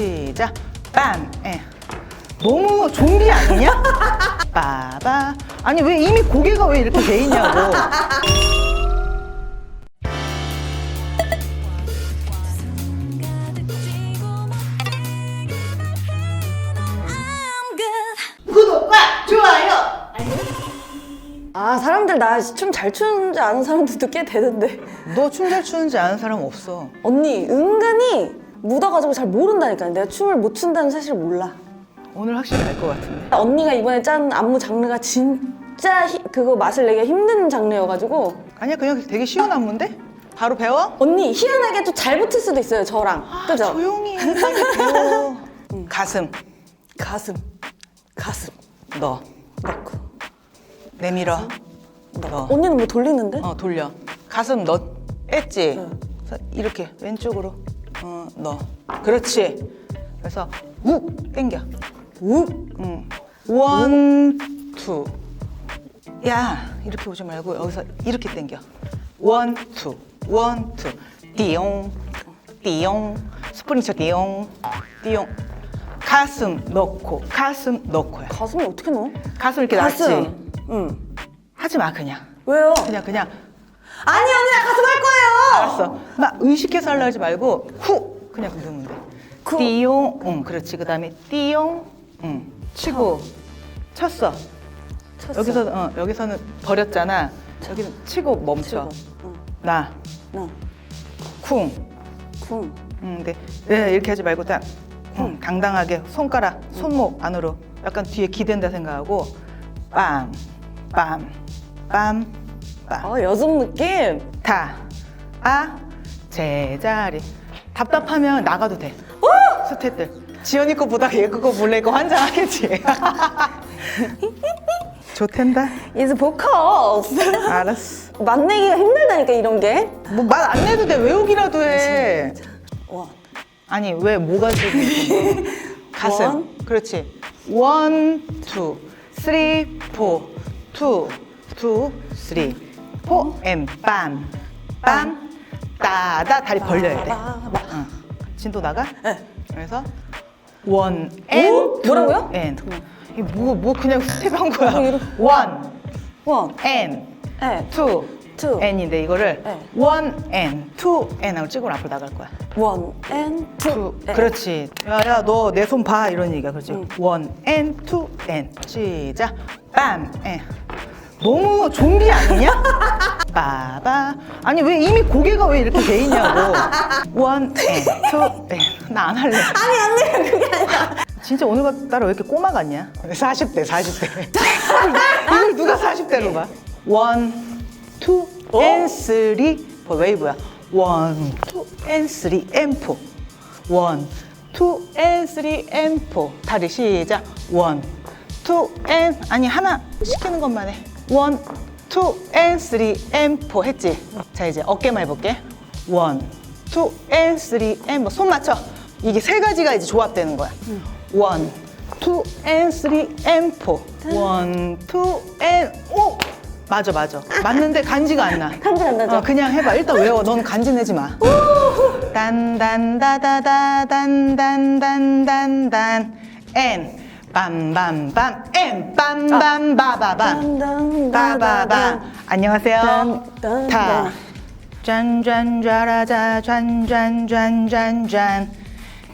시작. 빰. 에. 너무 좀비 아니냐? 빠바. 아니 왜 이미 고개가 왜 이렇게 돼 있냐고. 구독과 좋아요. 아 사람들 나 춤 잘 추는지 아는 사람들도 꽤 되는데 너 춤 잘 추는지 아는 사람 없어. 언니 은근히 묻어가지고 잘 모른다니까 내가 춤을 못 춘다는 사실을 몰라 오늘 확실히 알 것 같은데. 언니가 이번에 짠 안무 장르가 진짜 히- 그거 맛을 내기 힘든 장르여가지고 아니야 그냥 되게 쉬운 안무인데? 바로 배워? 언니 희한하게 또 잘 붙을 수도 있어요 저랑 그죠? 조용히 해, 빨리 배워. 가슴 가슴 가슴 너 넣고 내밀어. 너. 언니는 뭐 돌리는데? 어 돌려 가슴 너 뺐지 응. 그래서 이렇게 왼쪽으로 어 너 그렇지. 그래서 욱 땡겨. 욱원투 야 이렇게 오지 말고 여기서 이렇게 땡겨. 원 투. 원 투. 띠용. 띠용. 스프링쳐 띠용. 띠용. 가슴 넣고 가슴 넣고야. 가슴이 어떻게 넣어? 가슴 이렇게 놨지 가슴 응. 하지 마 그냥. 왜요? 그냥 그냥 아니 언니 나 가슴 할 거예요 알았어. 막 의식해서 하려 하지 말고 후 그냥 넣으면 돼. 구. 띠용, 응, 그렇지. 그 다음에 띠용, 응, 치고 쳤어. 쳤어. 여기서 어, 여기서는 버렸잖아. 여기는 치고 멈춰. 응. 나, 응. 쿵, 쿵 응, 근데 네, 이렇게 하지 말고 딱 쿵, 당당하게 손가락, 손목 안으로 약간 뒤에 기댄다 생각하고 빰, 빰, 빰, 빰. 아 여성 느낌 다, 아, 제자리. 답답하면 나가도 돼. 스태들. 지연이 거보다 얘 그거 몰래 이거 환장하겠지. 좋텐다. is vocals 알았어. 맛내기가 힘들다니까 이런 게 뭐 말 안 내도 돼. 외우기라도 해. 원, 아니 왜 뭐가 지금 가슴. 원. 그렇지. 원, 투, 쓰리, 포, 투, 투, 쓰리, 포, 앤 빰, 빰, 따다 다리 벌려야 돼. 응. 진도 나가? 네. 그래서 원, 앤, 오? 투, 뭐라고요? 앤. 이게 뭐, 뭐 그냥 스텝 한 거야. 어, 이렇게. 원, 원, 앤, 네. 투, 투. 앤인데 이거를 네. 원, 앤, 투, 앤하고 찍으면 앞으로 나갈 거야. 원, 앤, 투, 투. 그렇지. 야 야 너 내 손 봐 이런 얘기야. 그렇지. 응. 원, 앤, 투, 앤. 시작. 빰, 앤. 너무 좀비 아니냐? 빠바. 아니 왜 이미 고개가 왜 이렇게 돼 있냐고. 원, 앤, 투, 앤. 나안 할래. 아니 언니 그게 아니라 진짜 오늘 따라 왜 이렇게 꼬마 같냐? 40대, 40대. 이걸 누가 40대로 봐? 원, 투, 앤, 쓰리, 뭐 웨이브야. 원, 투, 앤, 쓰리, 앤, 포. 원, 투, 앤, 쓰리, 앤, 포. 다리 시작. 원, 투, 앤, 아니 하나 시키는 것만 해. 원, 투, 앤, 쓰리, 앤, 포 했지? 자 이제 어깨만 해볼게. 원, 투, 앤, 쓰리, 앤, 포. 손 맞춰. 이게 세 가지가 이제 조합되는 거야. 원, 투, 앤, 쓰리, 앤, 포. 원, 투, 앤, 오! 맞아, 맞아. 맞는데 간지가 안 나. 간지 안 나죠? 어, 그냥 해봐. 일단 외워. 넌 간지 내지 마. 딴딴다다다 딴딴딴딴딴 앤 빰빰빰. 앤 빰빰 바바밤 바바밤 안녕하세요. 딴, 딴, 다. 딴. 짠짠짜라자. 짠짠짠짠짠.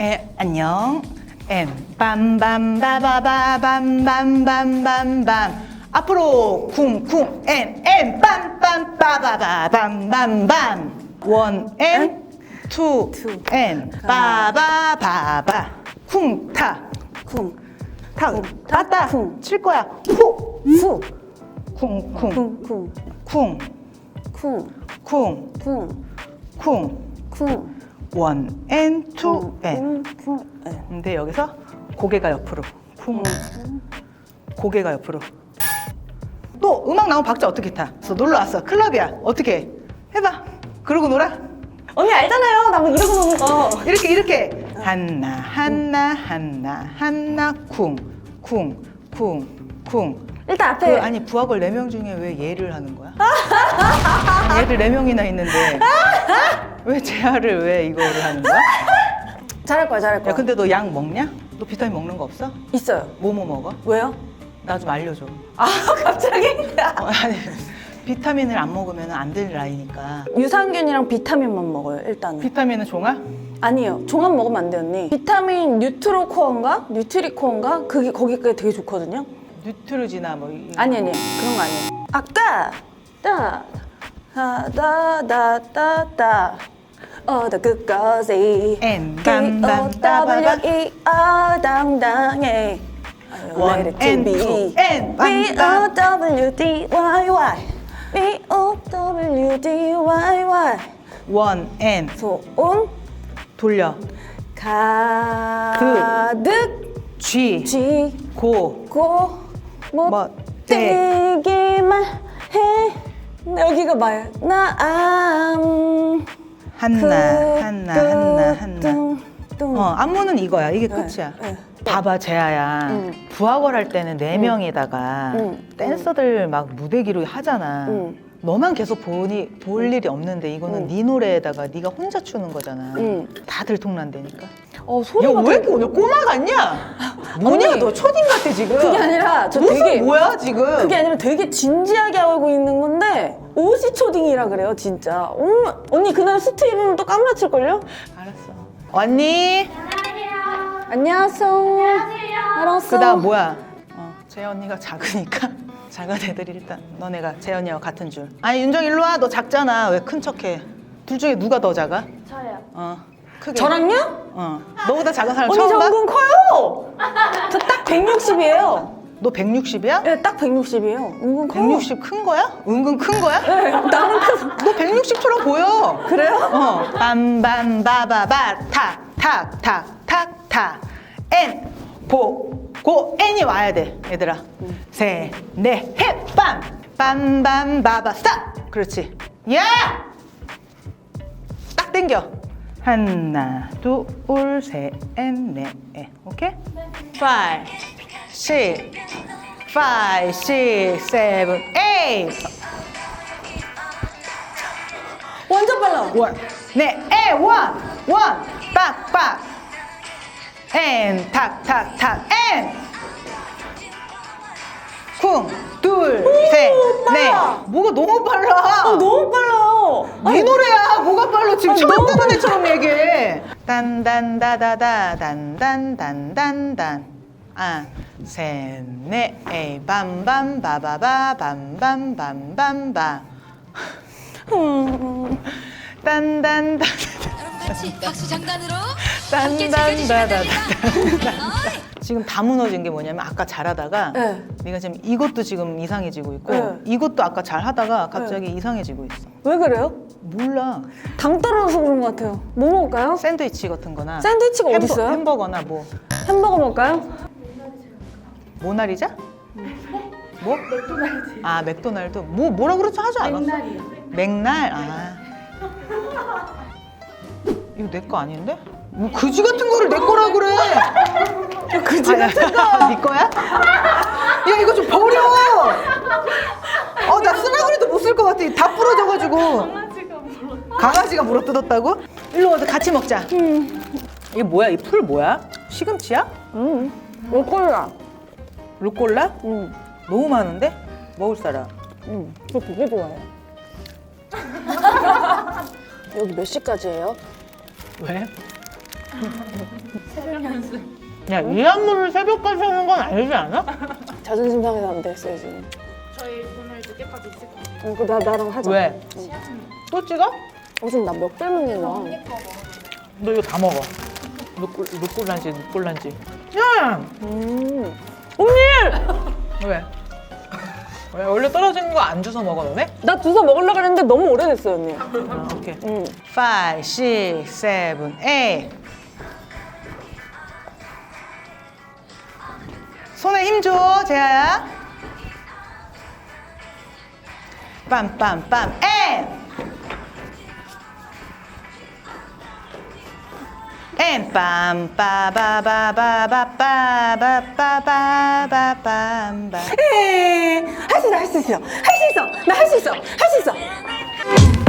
에 안녕. 엠 빰빰 바바바밤밤밤밤밤밤 앞으로 쿵쿵. 엠엠 빰빰빠바바밤밤밤 원엠투 투. 엠 바바바바. 쿵타. 쿵, 타 쿵. 따따 쿵. 칠 거야 후 후, 쿵 쿵 쿵, 쿵, 쿵 쿵, 쿵 쿵, 쿵 쿵, 원, 앤, 투, 앤. 쿵, 쿵, 앤. 근데 여기서 고개가 옆으로. 쿵. 고개가 옆으로. 또 음악 나오면 박자 어떻게 타? 그래서 놀러 왔어. 클럽이야. 어떻게 해? 해봐. 그러고 놀아. 언니 알잖아요 나 뭐 이러고 노는 거 이렇게, 이렇게. 하나, 하나, 하나, 하나, 쿵, 쿵, 쿵, 쿵. 일단 앞에 그, 아니, 부하걸 네명 중에 왜 얘를 하는 거야? 얘를 네 명이나 있는데 왜 재하를 왜 이거를 하는 거야? 잘할 거야, 잘할 거야. 야 근데 너 약 먹냐? 너 비타민 먹는 거 없어? 있어요. 뭐 뭐 먹어? 왜요? 나 좀 알려줘. 아, 갑자기? 어, 아니 비타민을 안 먹으면 안 될 나이니까. 유산균이랑 비타민만 먹어요, 일단은. 비타민은 종아? 아니에요. 종합 먹으면 안 돼요, 언니. 비타민 뉴트로코어인가? 뉴트리코어인가? 그게 거기가 되게 좋거든요. 뉴트르지나 뭐 이- 아니 아니 그런 거 아니에요. 아까 따다다다다다 어더 끝까지 N, K 빰, O 빰, W 따바바. E R 당당해 One Let it and be two and B 빰, O 빰. W D Y Y B O W D Y Y 원 N 소온 돌려. 가득. G 쥐고. 고. 못 뭐, 때. 되기만 해. 여기가 말 나암. 한나 한나 한나 한나. 어 안무는 이거야. 이게 네, 끝이야. 네. 봐봐 재아야. 응. 부하걸 할 때는 네 명에다가 응. 댄서들 막 무대기로 하잖아. 응. 너만 계속 보니 볼 일이 없는데 이거는 응. 네 노래에다가 네가 혼자 추는 거잖아. 응. 다 들통난다니까. 어 소리가 야왜 이렇게 꼬마 같냐? 뭐냐 언니. 너 초딩 같아 지금. 그게 아니라 저 무슨 되게 뭐야 지금? 그게 아니라 되게 진지하게 하고 있는 건데 옷이 초딩이라 그래요 진짜. 엄마, 언니 그날 스트 입으면 또 까무라칠걸요? 알았어. 언니! 안녕하세요. 알았어. 그다음 뭐야? 어, 재 언니가 작으니까 작은 애들이 일단 너네가 재 언니와 같은 줄. 아니 윤정 일로 와. 너 작잖아. 왜 큰 척해? 둘 중에 누가 더 작아? 저요. 어. 크게. 저랑요? 어. 너보다 작은 사람 언니 처음 저 봐? 은근 커요 저 딱 160이에요 너 160이야? 네, 딱 160이에요 은근 커요 160 큰 거야? 은근 큰 거야? 네, 나는 큰너 160처럼 보여. 그래요? 어. 빰빰 바바바 탁 탁 탁 탁탁 N 보고 N이 와야 돼 얘들아. 셋넷햇빰! 빰빰바바 스탑! 그렇지. 야! 딱 당겨. 하나 둘 셋넷 오케이? five six five six seven eight. 완전 빨라. 원. 네, 에, 원, 원, 빡, 빡. 엔, 탁, 탁, 탁, 엔. 쿵, 둘, 셋, 넷. 빨라. 뭐가 너무 빨라. 어, 너무 빨라요 네 노래야. 뭐가 빨라. 지금 아니, 처음 너무 듣는 애처럼 얘기해. 딴딴다다다, 단단단단단. 아, 셋, 넷, 에이, 밤밤, 바바바, 밤밤, 밤밤바. 딴딴다. 여러분 같이 박수 장단으로 함께 딴딴다다다. 즐겨주시면 됩니다. 어이. 지금 다 무너진 게 뭐냐면 아까 잘하다가 네. 네가 지금 이것도 지금 이상해지고 있고 네. 이것도 아까 잘하다가 갑자기 이상해지고 있어. 왜 그래요? 몰라. 당 떨어져서 그런 것 같아요 뭐 먹을까요? 샌드위치 같은 거나 샌드위치가 햄버, 어디 있어요? 햄버거나 뭐 햄버거 먹을까요? 모나리자? 뭐? 맥도날드. 아 맥도날드. 뭐 뭐라 그랬지 하지 않았어? 맥날이요. 맥날. 아. 이거 내 거 아닌데? 뭐 그지 같은 거를 내 거라 그래. 그지 같은 거. 네 거야? 야 이거 좀 버려. 어나 쓰라 그래도 못 쓸 것 같아. 다 부러져가지고. 강아지가 물어 뜯었다고? 일로 와서 같이 먹자. 이게 뭐야? 이 풀 뭐야? 시금치야? 음 로콜라 루꼴라? 음, 너무 많은데? 먹을 사람. 음, 저 되게 좋아해요 여기 몇 시까지예요? 왜? 야, 이 안무를 새벽까지 하는 건 아니지 않아? 자존심 상해서 안 됐어요 지금 저희 오늘 늦게까지 있을 거예요. 어, 그 나, 나랑 하자 왜? 또 찍어? 어, 지금 나몇 달 먹는 거야 너 이거 다 먹어. 누꼴, 누꼴란지, 누꼴란지. 야! 음. 왜? 왜? 원래 떨어지는 거 안 주워 먹어, 너네? 나 주워 먹으려고 했는데 너무 오래됐어요 언니 아, 오케이. 음. 5, 6, 7, 8. 손에 힘 줘, 재아야. 빰빰빰, 앤! 앤, 빰, 할 수 있어 할 수 있어. 나 할 수 있어. 할 수 있어